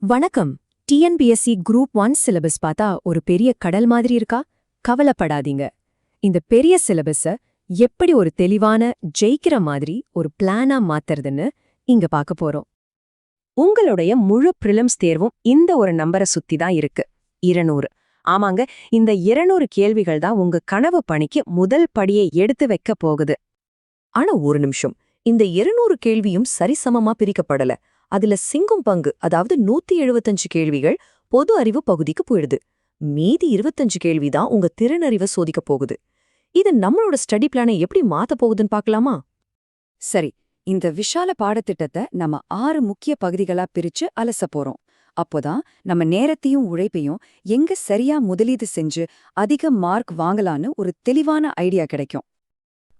வணக்கம். TNPSC group one syllabus பார்த்தா ஒரு பெரிய கடல் மாதிரி இருக்கா? கவலைப்படாதீங்க. இந்த பெரிய சிலபஸ எப்படி ஒரு தெளிவான ஜெயிக்கிற மாதிரி ஒரு பிளானா மாத்துறதுன்னு இங்க பார்க்க போறோம். உங்களுடைய முழு பிரிலிம்ஸ் தேர்வும் இந்த ஒரு நம்பரை சுத்தி தான் இருக்கு. இருநூறு. ஆமாங்க இந்த இருநூறு கேள்விகள் தான் உங்க கனவு பணிக்கு முதல் படியை எடுத்து வைக்க போகுது. ஆனா ஒரு நிமிஷம். இந்த இருநூறு கேள்வியும் சரிசமமா பிரிக்கப்படல. அதுல சிங்கும் பங்கு அதாவது நூத்தி எழுபத்தஞ்சு கேள்விகள் பொது அறிவு பகுதிக்கு போயிடுது. மீதி இருபத்தஞ்சு கேள்வி தான் உங்க திறனறிவை சோதிக்க போகுது. இது நம்மளோட ஸ்டடி பிளானை எப்படி மாத்த போகுதுன்னு பார்க்கலாமா சரி இந்த விஷால பாடத்திட்டத்தை நம்ம ஆறு முக்கிய பகுதிகளா பிரிச்சு அலச போறோம். அப்போதான் நம்ம நேரத்தையும் உழைப்பையும் எங்க சரியா முதலீடு செஞ்சு அதிக மார்க் வாங்கலான்னு ஒரு தெளிவான ஐடியா கிடைக்கும்.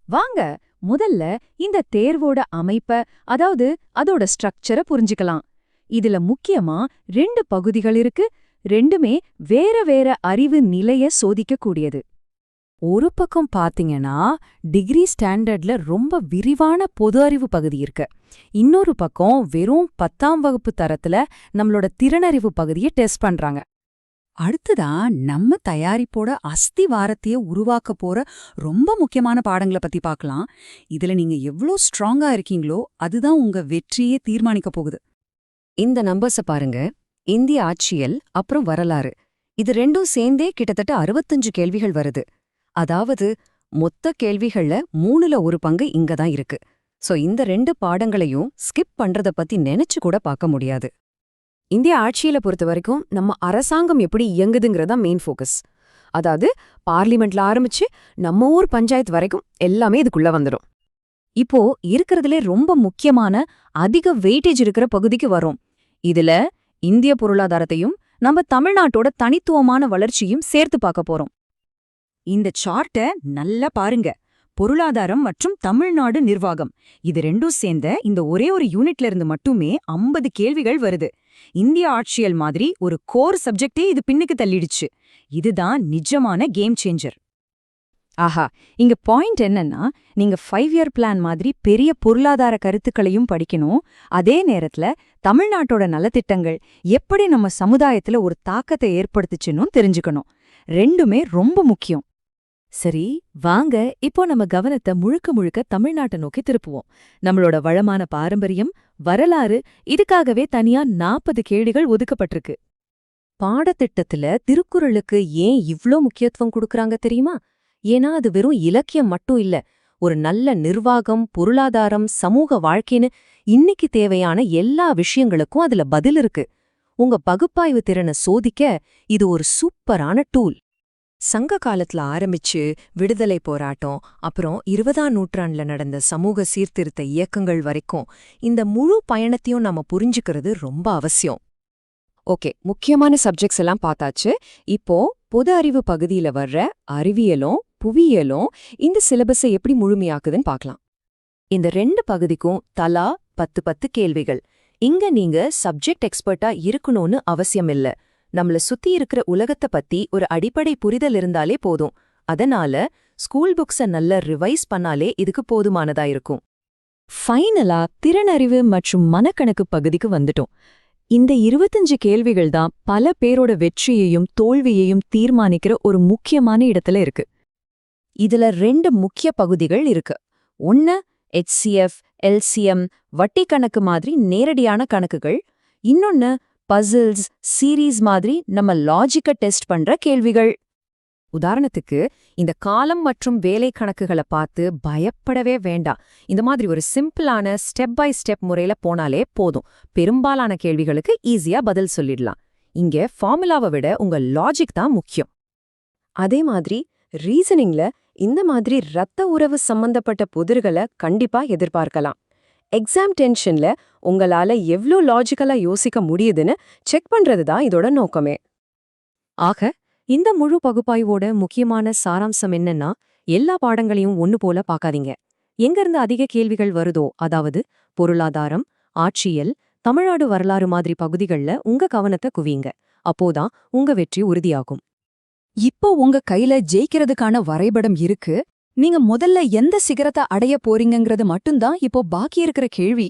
வாங்க முதல்ல இந்த தேர்வோட அமைப்ப அதாவது அதோட ஸ்ட்ரக்சரை புரிஞ்சுக்கலாம். இதுல முக்கியமா ரெண்டு பகுதிகள் இருக்கு ரெண்டுமே வேற வேற அறிவு நிலைய சோதிக்கக்கூடியது. ஒரு பக்கம் பாத்தீங்கன்னா டிகிரி ஸ்டாண்டர்ட்ல ரொம்ப விரிவான பொது அறிவு பகுதி இருக்கு. இன்னொரு பக்கம் வெறும் பத்தாம் வகுப்பு தரத்துல நம்மளோட திறனறிவு பகுதியை டெஸ்ட் பண்றாங்க. அடுத்ததான் நம்ம தயாரிப்போட அஸ்திவாரத்தைய உருவாக்க போற ரொம்ப முக்கியமான பாடங்களை பத்தி பார்க்கலாம். இதுல நீங்க எவ்ளோ ஸ்ட்ராங்கா இருக்கீங்களோ அதுதான் உங்க வெற்றியே தீர்மானிக்க போகுது. இந்த நம்பர்ஸ பாருங்க. இந்திய ஆட்சியல் அப்புறம் வரலாறு. இது ரெண்டும் சேர்ந்தே கிட்டத்தட்ட அறுபத்தஞ்சு கேள்விகள் வருது. அதாவது மொத்த கேள்விகள்ல மூணுல ஒரு பங்கு இங்க தான் இருக்கு. சோ இந்த ரெண்டு பாடங்களையும் ஸ்கிப் பண்றத பத்தி நினைச்சு கூட பார்க்க முடியாது. இந்திய ஆட்சியில பொறுத்த வரைக்கும் நம்ம அரசாங்கம் எப்படி இயங்குதுங்கிறதா மெயின் ஃபோக்கஸ் அதாவது பார்லிமெண்ட்ல ஆரம்பிச்சு நம்ம ஊர் பஞ்சாயத்து வரைக்கும் எல்லாமே இதுக்குள்ள வந்துடும். இப்போ இருக்கிறதுலே ரொம்ப முக்கியமான அதிக வெயிட்டேஜ் இருக்கிற பகுதிக்கு வரும். இதுல இந்திய பொருளாதாரத்தையும் நம்ம தமிழ்நாட்டோட தனித்துவமான வளர்ச்சியும் சேர்த்து பார்க்க போறோம். இந்த சார்ட்ட நல்லா பாருங்க. பொருளாதாரம் மற்றும் தமிழ்நாடு நிர்வாகம். இது ரெண்டும் சேர்ந்த இந்த ஒரே ஒரு யூனிட்ல இருந்து மட்டுமே ஐம்பது கேள்விகள் வருது. இந்திய ஆட்சியல் மாதிரி ஒரு கோர் சப்ஜெக்டே இது பின்னுக்கு தள்ளிடுச்சு. இதுதான் நிஜமான கேம் சேஞ்சர். ஆஹா இங்க பாயிண்ட் என்னன்னா நீங்க ஃபைவ் இயர் பிளான் மாதிரி பெரிய பொருளாதார கருத்துக்களையும் படிக்கணும். அதே நேரத்துல தமிழ்நாட்டோட நலத்திட்டங்கள் எப்படி நம்ம சமுதாயத்துல ஒரு தாக்கத்தை ஏற்படுத்துச்சுன்னும் தெரிஞ்சுக்கணும். ரெண்டுமே ரொம்ப முக்கியம். சரி வாங்க. இப்போ நம்ம கவனத்தை முழுக்க முழுக்க தமிழ்நாட்டை நோக்கி திருப்புவோம். நம்மளோட வளமான பாரம்பரியம் வரலாறு இதுக்காகவே தனியா நாற்பது கேள்விகள் ஒதுக்கப்பட்டிருக்கு. பாடத்திட்டத்துல திருக்குறளுக்கு ஏன் இவ்ளோ முக்கியத்துவம் கொடுக்கறாங்க தெரியுமா? ஏன்னா அது வெறும் இலக்கியம் மட்டும் இல்ல. ஒரு நல்ல நிர்வாகம் பொருளாதாரம் சமூக வாழ்க்கைன்னு இன்னைக்கு தேவையான எல்லா விஷயங்களுக்கும் அதுல பதில் இருக்கு. உங்க பகுப்பாய்வு திறனை சோதிக்க இது ஒரு சூப்பரான டூல். சங்க காலத்துல ஆரம்பிச்சு விடுதலை போராட்டம் அப்புறம் இருபதாம் நூற்றாண்டுல நடந்த சமூக சீர்திருத்த இயக்கங்கள் வரைக்கும் இந்த முழு பயணத்தையும் நம்ம புரிஞ்சுக்கிறது ரொம்ப அவசியம். ஓகே முக்கியமான சப்ஜெக்ட்ஸ் எல்லாம் பார்த்தாச்சு. இப்போ பொது அறிவு பகுதியில வர்ற அறிவியலும் புவியியலும் இந்த சிலபஸை எப்படி முழுமையாக்குதுன்னு பார்க்கலாம். இந்த ரெண்டு பகுதிக்கும் தலா பத்து பத்து கேள்விகள். இங்க நீங்க சப்ஜெக்ட் எக்ஸ்பர்ட்டா இருக்கணும்னு அவசியம் இல்ல. நம்மள சுத்தி இருக்கிற உலகத்தை பத்தி ஒரு அடிப்படை புரிதல் இருந்தாலே போதும். அதனால ஸ்கூல் புக்ஸ நல்லா ரிவைஸ் பண்ணாலே இதுக்கு போதுமானதா இருக்கும். ஃபைனலா திறனறிவு மற்றும் மனக்கணக்கு பகுதிக்கு வந்துட்டோம். இந்த இருபத்தஞ்சு கேள்விகள் தான் பல பேரோட வெற்றியையும் தோல்வியையும் தீர்மானிக்கிற ஒரு முக்கியமான இடத்துல இருக்கு. இதுல ரெண்டு முக்கிய பகுதிகள் இருக்கு. ஒன்னு HCF எல்சிஎம் வட்டி கணக்கு மாதிரி நேரடியான கணக்குகள். இன்னொன்னு பசில்ஸ் சீரீஸ் மாதிரி நம்ம லாஜிக்க டெஸ்ட் பண்ற கேள்விகள். உதாரணத்துக்கு இந்த காலம் மற்றும் வேலை கணக்குகளை பார்த்து பயப்படவே வேண்டாம். இந்த மாதிரி ஒரு சிம்பிளான ஸ்டெப் பை ஸ்டெப் முறையில போனாலே போதும். பெரும்பாலான கேள்விகளுக்கு ஈஸியா பதில் சொல்லிடலாம். இங்க ஃபார்முலாவை விட உங்க லாஜிக் தான் முக்கியம். அதே மாதிரி ரீசனிங்ல இந்த மாதிரி ரத்த உறவு சம்பந்தப்பட்ட புதிர்களை கண்டிப்பா எதிர்பார்க்கலாம். எக்ஸாம் டென்ஷன்ல உங்களால எவ்ளோ லாஜிக்கலா யோசிக்க முடியுதுன்னு செக் பண்றது தான் இதோட நோக்கமே. ஆக இந்த முழு பகுப்பாய்வோட முக்கியமான சாராம்சம் என்னன்னா எல்லா பாடங்களையும் ஒன்னு போல பார்க்காதீங்க. எங்கிருந்து அதிக கேள்விகள் வருதோ அதாவது பொருளாதாரம் ஆட்சியல் தமிழ்நாடு வரலாறு மாதிரி பகுதிகள்ல உங்க கவனத்தை குவிங்க அப்போதான் உங்க வெற்றி உறுதியாகும். இப்போ உங்க கையில ஜெயிக்கிறதுக்கான வரைபடம் இருக்கு. நீங்க முதல்ல எந்த சிகரத்தை அடைய போறீங்கங்கிறது மட்டும்தான் இப்போ பாக்கி இருக்கிற கேள்வி.